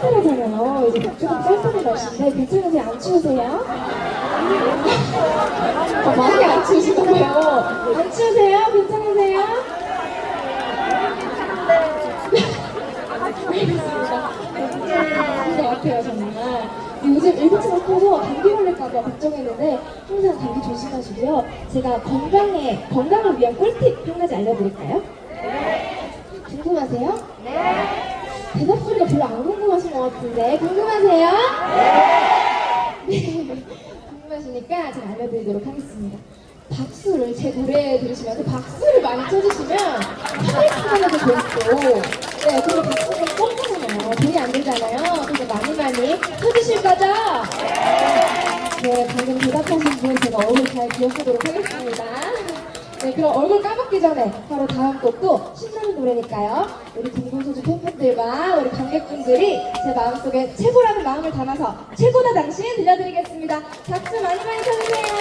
쌀쌀하잖아요. 이제 조금 쌀쌀한 날씨인데 괜찮으세요? 안 추우세요? 어, 많이 안 추우시다고요? 안 추우세요? 괜찮으세요? 알겠습니다. 좋은 것 같아요, 정말. 요즘 일부치가 커서 감기 걸릴까봐 걱정했는데 항상 감기 조심하시고요. 제가 건강에, 건강을 위한 꿀팁 한 가지 알려드릴까요? 궁금하세요? 네. 대답 소리가 별로 안 궁금하신 것 같은데 궁금하세요? 네. 궁금하시니까 제가 알려드리도록 하겠습니다. 박수를 제 노래 들으시면서 박수를 많이 쳐주시면 스트레스가 좋고 네 그리고 박수는 꼼꼼하잖아요 돈이 안 들잖아요 그래서 많이 많이 쳐주실 거죠? 네 방금 대답하신 분 제가 얼굴 잘 기억하도록 하겠습니다 네 그럼 얼굴 까먹기 전에 바로 다음 곡도 신나는 노래니까요. 우리 공공소주 팬분들과 우리 관객분들이 제 마음속에 최고라는 마음을 담아서 최고다 당신 들려드리겠습니다. 박수 많이 많이 쳐주세요